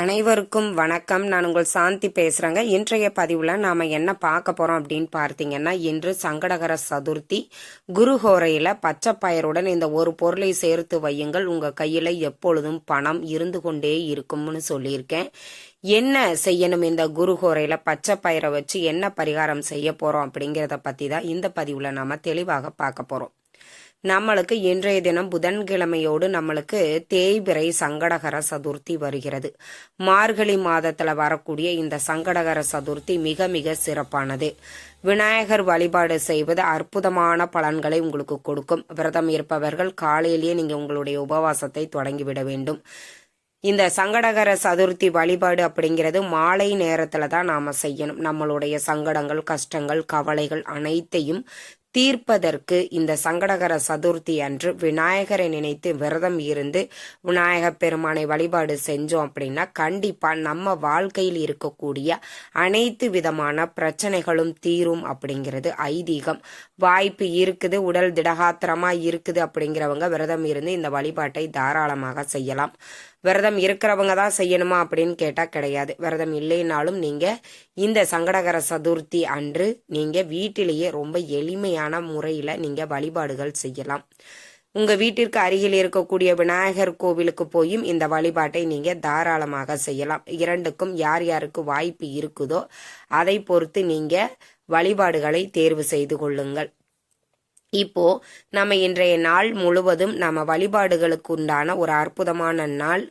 அனைவருக்கும் வணக்கம். நான் உங்கள் சாந்தி பேசுகிறேங்க இன்றைய பதிவில் நாம் என்ன பார்க்க போகிறோம் அப்படின்னு பார்த்தீங்கன்னா இன்று சங்கடகர சதுர்த்தி. குருஹோரையில பச்சை பயருடன் இந்த ஒரு பொருளை சேர்த்து வையுங்கள். உங்கள் கையில் எப்பொழுதும் பணம் இருந்து கொண்டே இருக்கும்னு சொல்லியிருக்கேன். என்ன செய்யணும் இந்த குருஹோரையில பச்சை பயிரை வச்சு என்ன பரிகாரம் செய்ய போகிறோம் அப்படிங்கிறத பற்றி தான் இந்த பதிவில் நாம் தெளிவாக பார்க்க போகிறோம் நம்மளுக்கு இன்றைய தினம் புதன்கிழமையோடு நம்மளுக்கு தேய்பிறை சங்கடகர சதுர்த்தி வருகிறது. மார்கழி மாதத்தில் வரக்கூடிய இந்த சங்கடகர சதுர்த்தி மிக மிக சிறப்பானது. விநாயகர் வழிபாடு செய்வது அற்புதமான பலன்களை உங்களுக்கு கொடுக்கும். விரதம் இருப்பவர்கள் காலையிலேயே நீங்கள் உங்களுடைய உபவாசத்தை தொடங்கிவிட வேண்டும். இந்த சங்கடகர சதுர்த்தி வழிபாடு அப்படிங்கிறது மாலை நேரத்தில் தான் நாம் செய்யணும். நம்மளுடைய சங்கடங்கள் கஷ்டங்கள் கவலைகள் அனைத்தையும் தீர்ப்பதற்கு இந்த சங்கடகர சதுர்த்தி அன்று விநாயகரை நினைத்து விரதம் இருந்து விநாயகப் பெருமானை வழிபாடு செஞ்சோம் அப்படின்னா கண்டிப்பா நம்ம வாழ்க்கையில் இருக்கக்கூடிய அனைத்து விதமான பிரச்சனைகளும் தீரும் அப்படிங்கிறது ஐதீகம். வாய்ப்பு இருக்குது உடல் திடகாத்திரமா இருக்குது அப்படிங்கிறவங்க விரதம் இருந்து இந்த வழிபாட்டை தாராளமாக செய்யலாம். விரதம் இருக்கிறவங்க தான் செய்யணுமா அப்படின்னு கேட்டால் கிடையாது. விரதம் இல்லைனாலும் நீங்கள் இந்த சங்கடகர சதுர்த்தி அன்று நீங்கள் வீட்டிலேயே ரொம்ப எளிமையான முறையில் நீங்கள் வழிபாடுகள் செய்யலாம். உங்கள் வீட்டிற்கு அருகில் இருக்கக்கூடிய விநாயகர் கோவிலுக்கு போயும் இந்த வழிபாட்டை நீங்கள் தாராளமாக செய்யலாம். இரண்டுக்கும் யார் யாருக்கு வாய்ப்பு இருக்குதோ அதை பொறுத்து நீங்கள் வழிபாடுகளை தேர்வு செய்து கொள்ளுங்கள். இப்போ நம்ம இன்றைய நாள் முழுவதும் நம்ம வழிபாடுகளுக்கு உண்டான ஒரு அற்புதமான நாள்.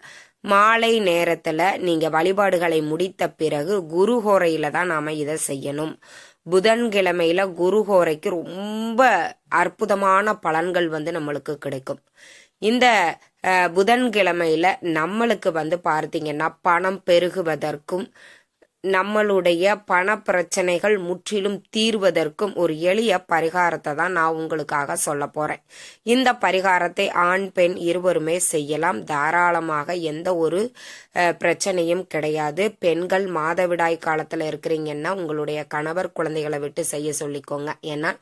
மாலை நேரத்துல நீங்க வழிபாடுகளை முடித்த பிறகு குருஹோரையில தான் நாம இதை செய்யணும். புதன்கிழமையில குருஹோரைக்கு ரொம்ப அற்புதமான பலன்கள் வந்து நம்மளுக்கு கிடைக்கும். இந்த புதன்கிழமையில நம்மளுக்கு வந்து பார்த்தீங்கன்னா பணம் பெருகுவதற்கும் நம்மளுடைய பண பிரச்சனைகள் முற்றிலும் தீர்வதற்கும் ஒரு எளிய பரிகாரத்தை தான் நான் உங்களுக்காக சொல்ல போறேன். இந்த பரிகாரத்தை ஆண் பெண் இருவருமே செய்யலாம். தாராளமாக எந்த ஒரு பிரச்சனையும் கிடையாது. பெண்கள் மாதவிடாய் காலத்துல இருக்கிறீங்கன்னா உங்களுடைய கணவர் குழந்தைகளை விட்டு செய்ய சொல்லிக்கோங்க. ஏன்னா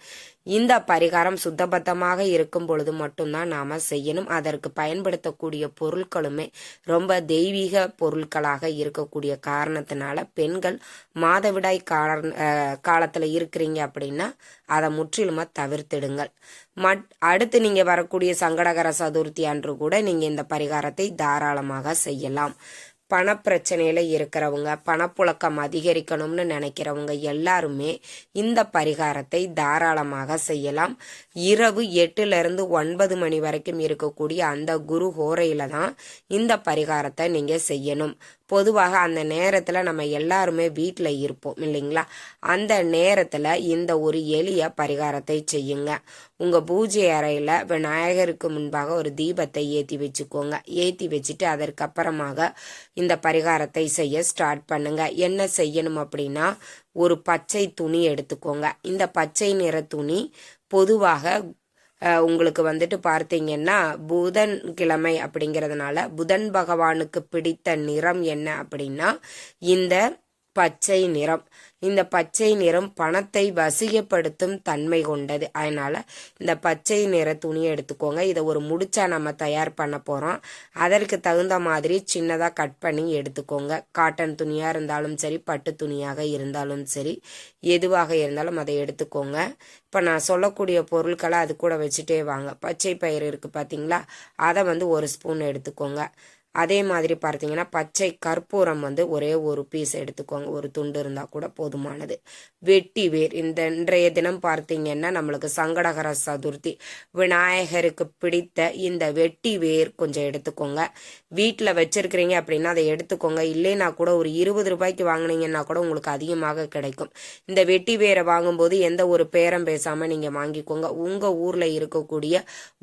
இந்த பரிகாரம் சுத்தபத்தமாக இருக்கும் பொழுது மட்டும்தான் நாம செய்யணும். அதற்கு பயன்படுத்தக்கூடிய பொருட்களுமே ரொம்ப தெய்வீக பொருட்களாக இருக்கக்கூடிய காரணத்தினால பெண்கள் மாதவிடாய் கால காலத்தில் இருக்கிறீங்க அப்படின்னா அதை முற்றிலுமா தவிர்த்திடுங்கள். மட் அடுத்து நீங்கள் வரக்கூடிய சங்கடகர சதுர்த்தி அன்று கூட நீங்கள் இந்த பரிகாரத்தை தாராளமாக செய்யலாம். பணப்பிரச்சனையில் இருக்கிறவங்க பணப்புழக்கம் அதிகரிக்கணும்னு நினைக்கிறவங்க எல்லாருமே இந்த பரிகாரத்தை தாராளமாக செய்யலாம். இரவு எட்டுலேருந்து ஒன்பது மணி வரைக்கும் இருக்கக்கூடிய அந்த குரு ஹோரையில தான் இந்த பரிகாரத்தை நீங்கள் செய்யணும். பொதுவாக அந்த நேரத்தில் நம்ம எல்லாருமே வீட்டில் இருப்போம் இல்லைங்களா? அந்த நேரத்தில் இந்த ஒரு எளிய பரிகாரத்தை செய்யுங்க. உங்கள் பூஜை அறையில் விநாயகருக்கு முன்பாக ஒரு தீபத்தை ஏற்றி வச்சுக்கோங்க. ஏற்றி வச்சுட்டு அதற்கப்புறமாக இந்த பரிகாரத்தை செய்ய ஸ்டார்ட் பண்ணுங்க. என்ன செய்யணும் அப்படின்னா ஒரு பச்சை துணி எடுத்துக்கோங்க. இந்த பச்சை நிற துணி பொதுவாக உங்களுக்கு வந்துட்டு பார்த்தீங்கன்னா புதன் கிழமை அப்படிங்கிறதுனால புதன் பகவானுக்கு பிடித்த நிறம் என்ன அப்படின்னா இந்த பச்சை நிறம். இந்த பச்சை நிறம் பணத்தை வசிகப்படுத்தும் தன்மை கொண்டது. அதனால் இந்த பச்சை நிற துணியை எடுத்துக்கோங்க. இதை ஒரு முடிச்சா நம்ம தயார் பண்ண போகிறோம் அதற்கு தகுந்த மாதிரி சின்னதாக கட் பண்ணி எடுத்துக்கோங்க. காட்டன் துணியாக இருந்தாலும் சரி பட்டு துணியாக இருந்தாலும் சரி எதுவாக இருந்தாலும் அதை எடுத்துக்கோங்க. இப்போ நான் சொல்லக்கூடிய பொருட்களை அது கூட வச்சுட்டே வாங்க. பச்சை பயிர் இருக்குது பார்த்தீங்களா அதை வந்து ஒரு ஸ்பூன் எடுத்துக்கோங்க. அதே மாதிரி பார்த்தீங்கன்னா பச்சை கற்பூரம் வந்து ஒரே ஒரு பீஸ் எடுத்துக்கோங்க. ஒரு துண்டு இருந்தால் கூட போதுமானது. வெட்டி வேர். இந்த இன்றைய தினம் பார்த்தீங்கன்னா நம்மளுக்கு சங்கடகர சதுர்த்தி. விநாயகருக்கு பிடித்த இந்த வெட்டி வேர் கொஞ்சம் எடுத்துக்கோங்க. வீட்டில் வச்சிருக்கிறீங்க அப்படின்னா அதை எடுத்துக்கோங்க. இல்லைன்னா கூட ஒரு இருபது ரூபாய்க்கு வாங்கினீங்கன்னா கூட உங்களுக்கு அதிகமாக கிடைக்கும். இந்த வெட்டி வேரை வாங்கும்போது எந்த ஒரு பேரம் பேசாமல் நீங்கள் வாங்கிக்கோங்க. உங்கள் ஊரில் இருக்கக்கூடிய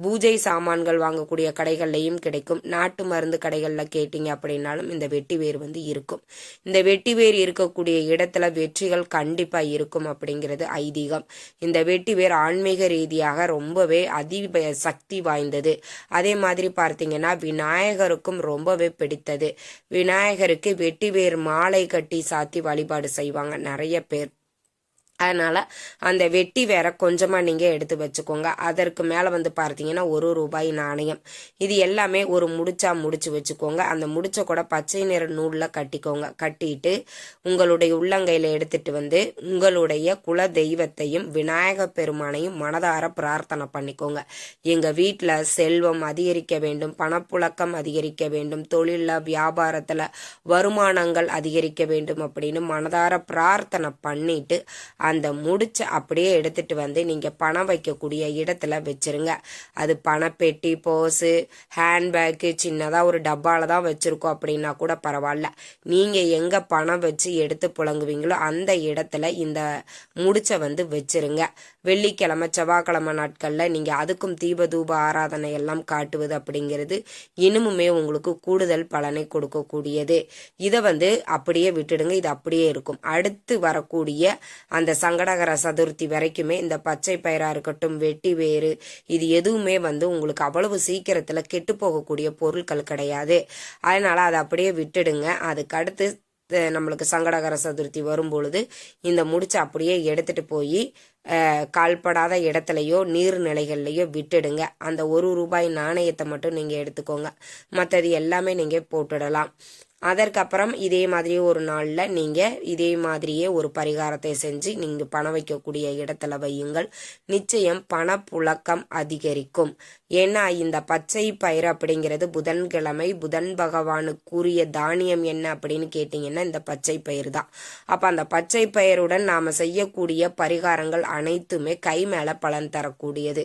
பூஜை சாமான்கள் வாங்கக்கூடிய கடைகள்லையும் கிடைக்கும். நாட்டு மருந்து கடை கடைகளில் கேட்டீங்க அப்படின்னாலும் இந்த வெட்டி வேர் வந்து இருக்கும். இந்த வெட்டி வேர் இருக்கக்கூடிய இடத்துல வெற்றிகள் கண்டிப்பாக இருக்கும் அப்படிங்கிறது ஐதீகம். இந்த வெட்டி வேர் ஆன்மீக ரீதியாக ரொம்பவே அதி சக்தி வாய்ந்தது. அதே மாதிரி பார்த்தீங்கன்னா விநாயகருக்கும் ரொம்பவே பிடித்தது. விநாயகருக்கு வெட்டி வேர் மாலை கட்டி சாத்தி வழிபாடு செய்வாங்க. நிறைய பேர். அதனால அந்த வெட்டி வேற கொஞ்சமா நீங்க எடுத்து வச்சுக்கோங்க. அதற்கு மேல வந்து பார்த்தீங்கன்னா ஒரு ரூபாய் நாணயம். இது எல்லாமே ஒரு முடிச்சா முடிச்சு வச்சுக்கோங்க. அந்த முடிச்ச கூட பச்சை நிற நூல்ல கட்டிக்கோங்க. கட்டிட்டு உங்களுடைய உள்ளங்கையில எடுத்துட்டு வந்து உங்களுடைய குல தெய்வத்தையும் விநாயக பெருமானையும் மனதார பிரார்த்தனை பண்ணிக்கோங்க. எங்க வீட்டில் செல்வம் அதிகரிக்க வேண்டும் பணப்புழக்கம் அதிகரிக்க வேண்டும் தொழிலில் வியாபாரத்தில் வருமானங்கள் அதிகரிக்க வேண்டும் அப்படின்னு மனதார பிரார்த்தனை பண்ணிட்டு அந்த முடிச்ச அப்படியே எடுத்துட்டு வந்து நீங்க பணம் வைக்கக்கூடிய இடத்துல வச்சிருங்க. அது பணப்பெட்டி போஸு ஹேண்ட்பேக்கு சின்னதா ஒரு டப்பால தான் வச்சிருக்கோம் அப்படின்னா கூட பரவாயில்ல. நீங்க எங்க பணம் வச்சு எடுத்து புழங்குவீங்களோ அந்த இடத்துல இந்த முடிச்ச வந்து வச்சிருங்க. வெள்ளிக்கிழமை செவ்வாய்க்கிழமை நாட்கள்ல நீங்க அதுக்கும் தீப தூப ஆராதனை எல்லாம் காட்டுவது அப்படிங்கிறது இன்னுமுமே உங்களுக்கு கூடுதல் பலனை கொடுக்கக்கூடியது. இதை வந்து அப்படியே விட்டுடுங்க. இது அப்படியே இருக்கும். அடுத்து வரக்கூடிய அந்த சங்கடகர சதுர்த்தி வரைக்குமே இந்த பச்சை பயிராக இருக்கட்டும் வெட்டி வேறு இது எதுவுமே வந்து உங்களுக்கு அவ்வளவு சீக்கிரத்தில் கெட்டு போகக்கூடிய பொருட்கள் கிடையாது. அதனால் அதை அப்படியே விட்டுடுங்க. அதுக்கு அடுத்து நம்மளுக்கு சங்கடகர சதுர்த்தி வரும்பொழுது இந்த முடிச்சை அப்படியே எடுத்துட்டு போய் கால்படாத இடத்துலையோ நீர்நிலைகள்லையோ விட்டுடுங்க. அந்த ஒரு ரூபாய் நாணயத்தை மட்டும் நீங்கள் எடுத்துக்கோங்க. மற்றது எல்லாமே நீங்கள் போட்டுடலாம். அதற்கப்புறம் இதே மாதிரி ஒரு நாளில் நீங்கள் இதே மாதிரியே ஒரு பரிகாரத்தை செஞ்சு நீங்கள் பணம் வைக்கக்கூடிய இடத்துல வையுங்கள். நிச்சயம் பணப்புழக்கம் அதிகரிக்கும். ஏன்னா இந்த பச்சை பயிர் அப்படிங்கிறது புதன்கிழமை புதன் பகவானுக்குரிய தானியம் என்ன அப்படின்னு கேட்டிங்கன்னா இந்த பச்சை பயிர் தான். அப்போ அந்த பச்சை பயிருடன் நாம் செய்யக்கூடிய பரிகாரங்கள் அனைத்துமே கை மேலே பலன் தரக்கூடியது.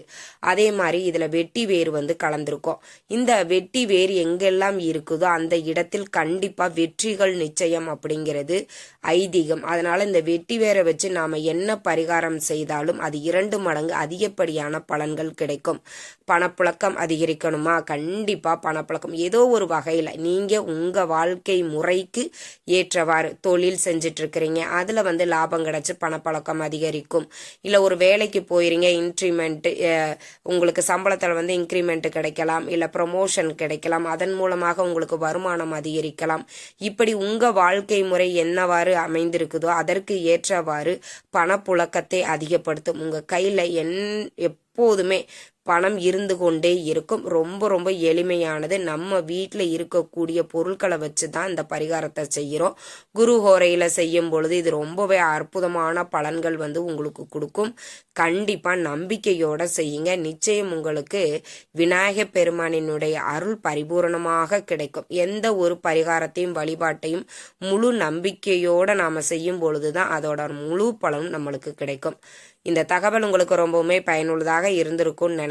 அதே மாதிரி இதில் வெட்டி வேர் வந்து கலந்துருக்கும். இந்த வெட்டி வேர் எங்கெல்லாம் இருக்குதோ அந்த இடத்தில் கண்டிப்பாக வெற்றிகள் நிச்சயம் அப்படிங்கிறது ஐதீகம். அதனால இந்த வெட்டி வேரை வச்சு நாம் என்ன பரிகாரம் செய்தாலும் அது இரண்டு மடங்கு அதிகப்படியான பலன்கள் கிடைக்கும். பணப்புழக்கம் அதிகரிக்கணுமா? கண்டிப்பாக பணப்புழக்கம். ஏதோ ஒரு வகையில் நீங்கள் உங்கள் வாழ்க்கை முறைக்கு ஏற்றவாறு தொழில் செஞ்சுட்டு இருக்கிறீங்க அதில் வந்து லாபம் கிடச்சி பணப்பழக்கம் அதிகரிக்கும். இல்லை ஒரு வேலைக்கு போயிருங்க இன்க்ரிமெண்ட்டு உங்களுக்கு சம்பளத்தில் வந்து இன்க்ரிமெண்ட் கிடைக்கலாம் இல்லை ப்ரொமோஷன் கிடைக்கலாம். அதன் மூலமாக உங்களுக்கு வருமானம் அதிகரிக்கலாம். இப்படி உங்க வாழ்க்கை முறை என்னவாறு அமைந்திருக்குதோ அதற்கு ஏற்றவாறு பணப்புழக்கத்தை அதிகப்படுத்தும். உங்க கையில என் எப்போதுமே பணம் இருந்து கொண்டே இருக்கும். ரொம்ப ரொம்ப எளிமையானது. நம்ம வீட்டில் இருக்கக்கூடிய பொருட்களை வச்சு தான் இந்த பரிகாரத்தை செய்கிறோம் குரு ஹோரையில் செய்யும் பொழுது இது ரொம்பவே அற்புதமான பலன்கள் வந்து உங்களுக்கு கொடுக்கும். கண்டிப்பாக நம்பிக்கையோட செய்யுங்க. நிச்சயம் உங்களுக்கு விநாயக பெருமானினுடைய அருள் பரிபூரணமாக கிடைக்கும். எந்த ஒரு பரிகாரத்தையும் வழிபாட்டையும் முழு நம்பிக்கையோடு நாம் செய்யும் பொழுது தான் அதோட முழு பலனும் நம்மளுக்கு கிடைக்கும். இந்த தகவல் உங்களுக்கு ரொம்பவுமே பயனுள்ளதாக இருந்திருக்கும்னு நினைக்கிறேன்.